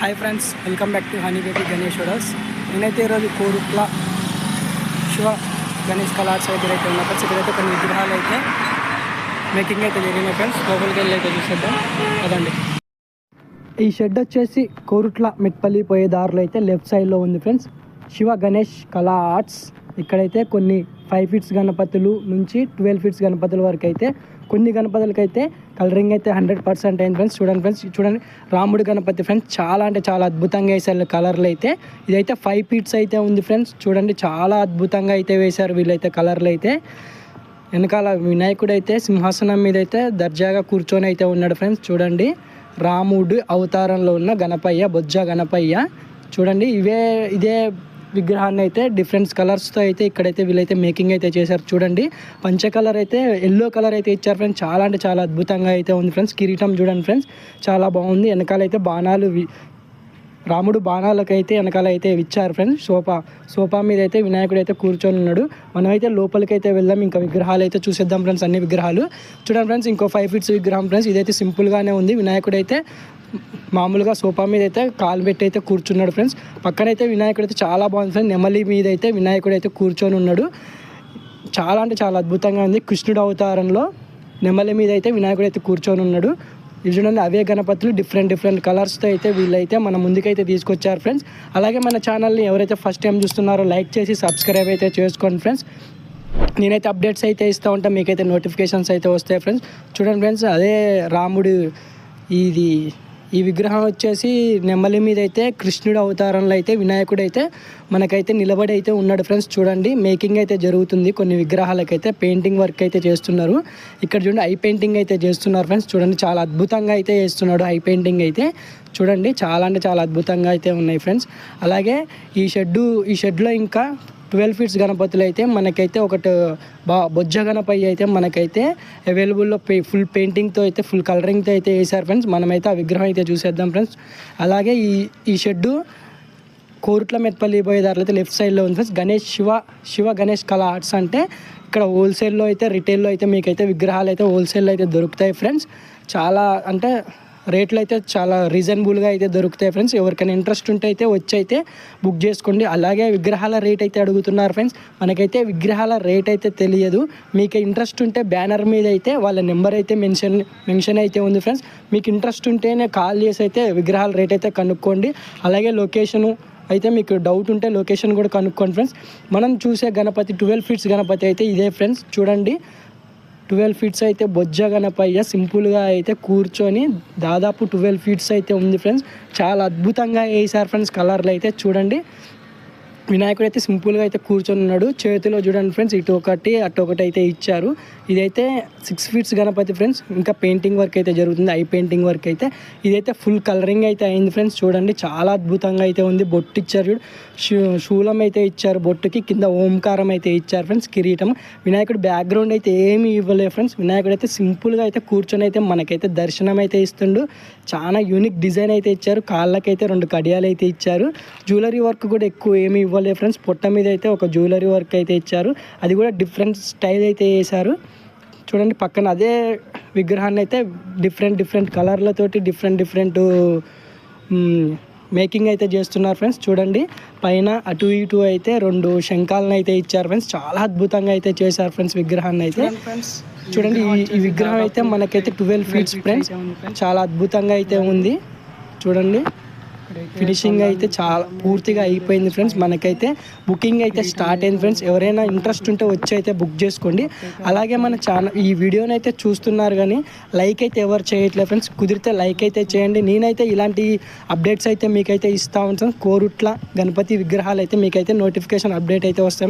Hi friends welcome back to Honey Baby Ganesh హోడర్స్ నేనైతే ఈరోజు కోరుట్ల శివ గణేష్ కళాశాల దగ్గర అయితే ఉన్న ఫ్రెండ్స్ ఇక్కడైతే కొన్ని విగ్రహాలు అయితే మేకింగ్ అయితే జరిగినాయి ఫ్రెండ్స్ లోపలికి వెళ్ళి అయితే చూసేద్దాం. అదండి ఈ షెడ్ వచ్చేసి కోరుట్ల మిట్పల్లి పోయే దారిలో అయితే లెఫ్ట్ సైడ్లో ఉంది ఫ్రెండ్స్ శివ గణేష్ కళా ఆర్ట్స్ ఇక్కడైతే కొన్ని ఫైవ్ ఫీట్స్ గణపతులు నుంచి ట్వెల్వ్ ఫీట్స్ గణపతుల వరకు అయితే కొన్ని గణపతులకైతే అయితే కలరింగ్ అయితే హండ్రెడ్ పర్సెంట్ అయింది ఫ్రెండ్స్ చూడండి ఫ్రెండ్స్ చూడండి రాముడు గణపతి ఫ్రెండ్స్ చాలా అంటే చాలా అద్భుతంగా వేసారు కలర్లు అయితే. ఇదైతే ఫైవ్ ఫీట్స్ అయితే ఉంది ఫ్రెండ్స్ చూడండి చాలా అద్భుతంగా అయితే వేశారు వీళ్ళైతే కలర్లు అయితే. వెనకాల వినాయకుడు అయితే సింహాసనం మీద అయితే దర్జాగా కూర్చొని అయితే ఉన్నాడు ఫ్రెండ్స్ చూడండి రాముడు అవతారంలో ఉన్న గణపయ్య బొజ్జ గణపయ్య. చూడండి ఇవే ఇదే విగ్రహాన్ని అయితే డిఫరెంట్ కలర్స్తో అయితే ఇక్కడైతే వీళ్ళైతే మేకింగ్ అయితే చేశారు. చూడండి. పంచ కలర్ అయితే ఎల్లో కలర్ అయితే ఇచ్చారు ఫ్రెండ్స్ చాలా అంటే చాలా అద్భుతంగా అయితే ఉంది ఫ్రెండ్స్ కిరీటం చూడండి ఫ్రెండ్స్ చాలా బాగుంది. వెనకాలైతే బాణాలు రాముడు బాణాలకైతే వెనకాల అయితే ఇచ్చారు ఫ్రెండ్స్ సోఫా సోఫా మీద అయితే వినాయకుడు అయితే కూర్చొని ఉన్నాడు. మనమైతే లోపలికి అయితే వెళ్దాం. ఇంకా విగ్రహాలు అయితే చూసేద్దాం ఫ్రెండ్స్ అన్ని విగ్రహాలు. చూడండి ఫ్రెండ్స్ ఇంకో ఫైవ్ ఫీట్స్ విగ్రహం ఫ్రెండ్స్ ఇదైతే సింపుల్గానే ఉంది. వినాయకుడు అయితే మామూలుగా సోఫా మీద అయితే కాలు పెట్టి అయితే కూర్చున్నాడు ఫ్రెండ్స్. పక్కనైతే వినాయకుడు అయితే చాలా బాగుంది ఫ్రెండ్స్. నెమలి మీద అయితే వినాయకుడు అయితే కూర్చొని ఉన్నాడు. చాలా అంటే చాలా అద్భుతంగా ఉంది. కృష్ణుడు అవతారంలో నెమలి మీద అయితే వినాయకుడు అయితే కూర్చొని ఉన్నాడు. ఇవి చూడండి అవే గణపతులు డిఫరెంట్ డిఫరెంట్ కలర్స్తో అయితే వీళ్ళైతే మన ముందుకైతే తీసుకొచ్చారు ఫ్రెండ్స్. అలాగే మన ఛానల్ని ఎవరైతే ఫస్ట్ టైం చూస్తున్నారో లైక్ చేసి సబ్స్క్రైబ్ అయితే చేసుకోండి ఫ్రెండ్స్. నేనైతే అప్డేట్స్ అయితే ఇస్తూ ఉంటాను మీకైతే నోటిఫికేషన్స్ అయితే వస్తాయి ఫ్రెండ్స్. చూడండి ఫ్రెండ్స్ అదే రాముడు ఇది ఈ విగ్రహం వచ్చేసి నెమ్మలి మీద అయితే కృష్ణుడు అవతారంలో అయితే వినాయకుడు అయితే మనకైతే నిలబడి అయితే ఉన్నాడు ఫ్రెండ్స్. చూడండి మేకింగ్ అయితే జరుగుతుంది. కొన్ని విగ్రహాలకైతే పెయింటింగ్ వర్క్ అయితే చేస్తున్నారు. ఇక్కడ చూడండి ఐ పెయింటింగ్ అయితే చేస్తున్నారు ఫ్రెండ్స్. చూడండి చాలా అద్భుతంగా అయితే చేస్తున్నాడు ఐ పెయింటింగ్ అయితే. చూడండి చాలా అంటే చాలా అద్భుతంగా అయితే ఉన్నాయి ఫ్రెండ్స్. అలాగే ఈ షెడ్డు ఈ షెడ్లో ఇంకా ట్వెల్వ్ ఫీట్స్ గణపతులు అయితే మనకైతే ఒకటి బా బొజ్జ గణపతి అయితే మనకైతే అవైలబుల్లో పే ఫుల్ పెయింటింగ్తో అయితే ఫుల్ కలరింగ్తో అయితే వేసారు ఫ్రెండ్స్ మనమైతే ఆ విగ్రహం అయితే చూసేద్దాం ఫ్రెండ్స్ అలాగే ఈ ఈ షెడ్డు కోరుట్ల మెట్పల్లి పోయేదారులు అయితే లెఫ్ట్ సైడ్లో ఉంది ఫ్రెండ్స్ గణేష్ శివ శివ గణేష్ కళ ఆర్ట్స్ అంటే ఇక్కడ హోల్సేల్లో అయితే రిటైల్లో అయితే మీకైతే విగ్రహాలు అయితే హోల్సేల్లో అయితే దొరుకుతాయి ఫ్రెండ్స్ చాలా అంటే రేట్లు అయితే చాలా రీజనబుల్గా అయితే దొరుకుతాయి ఫ్రెండ్స్ ఎవరికైనా ఇంట్రెస్ట్ ఉంటే అయితే వచ్చి అయితే బుక్ చేసుకోండి. అలాగే విగ్రహాల రేట్ అయితే అడుగుతున్నారు ఫ్రెండ్స్ మనకైతే విగ్రహాల రేట్ అయితే తెలియదు. మీకు ఇంట్రెస్ట్ ఉంటే బ్యానర్ మీద అయితే వాళ్ళ నెంబర్ అయితే మెన్షన్ మెన్షన్ అయితే ఉంది ఫ్రెండ్స్ మీకు ఇంట్రెస్ట్ ఉంటేనే కాల్ చేసి అయితే విగ్రహాల రేట్ అయితే కనుక్కోండి. అలాగే లొకేషను అయితే మీకు డౌట్ ఉంటే లొకేషన్ కూడా కనుక్కోండి ఫ్రెండ్స్ మనం చూసే గణపతి ట్వెల్వ్ ఫీట్స్ గణపతి అయితే ఇదే ఫ్రెండ్స్ చూడండి. ట్వెల్వ్ ఫీట్స్ అయితే బొజ్జ పైగా సింపుల్గా అయితే కూర్చొని దాదాపు ట్వెల్వ్ ఫీట్స్ అయితే ఉంది ఫ్రెండ్స్. చాలా అద్భుతంగా వేసారు ఫ్రెండ్స్ కలర్లు అయితే చూడండి. వినాయకుడు అయితే సింపుల్గా అయితే కూర్చొని ఉన్నాడు. చేతిలో చూడండి ఫ్రెండ్స్ ఇటు ఒకటి అటు ఒకటి అయితే ఇచ్చారు. ఇదైతే సిక్స్ ఫీట్స్ గణపతి ఫ్రెండ్స్. ఇంకా పెయింటింగ్ వర్క్ అయితే జరుగుతుంది. ఐ పెయింటింగ్ వర్క్ అయితే. ఇదైతే ఫుల్ కలరింగ్ అయితే అయింది ఫ్రెండ్స్. చూడండి చాలా అద్భుతంగా అయితే ఉంది. బొట్టు ఇచ్చారు చూడు. శూలం అయితే ఇచ్చారు బొట్టుకి. కింద ఓంకారం అయితే ఇచ్చారు ఫ్రెండ్స్ కిరీటం. వినాయకుడు బ్యాక్గ్రౌండ్ అయితే ఏమీ ఇవ్వలేదు ఫ్రెండ్స్. వినాయకుడు అయితే సింపుల్గా అయితే కూర్చొని అయితే మనకైతే దర్శనం అయితే ఇస్తుండు. చాలా యూనిక్ డిజైన్ అయితే ఇచ్చారు. కాళ్ళకైతే రెండు కడియాలు అయితే ఇచ్చారు. జ్యువెలరీ వర్క్ కూడా ఎక్కువ ఏమీ ఇవ్వలేదు. ఫ్రెండ్స్ పొట్ట మీద అయితే ఒక జ్యువెలరీ వర్క్ అయితే ఇచ్చారు. అది కూడా డిఫరెంట్ స్టైల్ అయితే వేశారు. చూడండి పక్కన అదే విగ్రహాన్ని అయితే డిఫరెంట్ డిఫరెంట్ కలర్లతోటి డిఫరెంట్ డిఫరెంట్ మేకింగ్ అయితే చేస్తున్నారు ఫ్రెండ్స్ చూడండి పైన అటు ఇటు అయితే రెండు శంఖాలను అయితే ఇచ్చారు ఫ్రెండ్స్ చాలా అద్భుతంగా అయితే చేశారు ఫ్రెండ్స్ విగ్రహాన్ని అయితే. చూడండి ఈ ఈ విగ్రహం అయితే మనకైతే ట్వెల్వ్ ఫీట్స్ ఫ్రెండ్స్ చాలా అద్భుతంగా అయితే ఉంది. చూడండి. ఫినిషింగ్ అయితే చాలా పూర్తిగా అయిపోయింది ఫ్రెండ్స్ మనకైతే బుకింగ్ అయితే స్టార్ట్ అయింది ఫ్రెండ్స్ ఎవరైనా ఇంట్రెస్ట్ ఉంటే వచ్చి అయితే బుక్ చేసుకోండి. అలాగే మన ఛానల్ ఈ వీడియోని అయితే చూస్తున్నారు కానీ లైక్ అయితే ఎవరు చేయట్లేదు ఫ్రెండ్స్ కుదిరితే లైక్ అయితే చేయండి. నేనైతే ఇలాంటి అప్డేట్స్ అయితే మీకైతే ఇస్తూ ఉంటాను. కోరుట్ల గణపతి విగ్రహాలు అయితే మీకైతే నోటిఫికేషన్ అప్డేట్ అయితే వస్తాయి.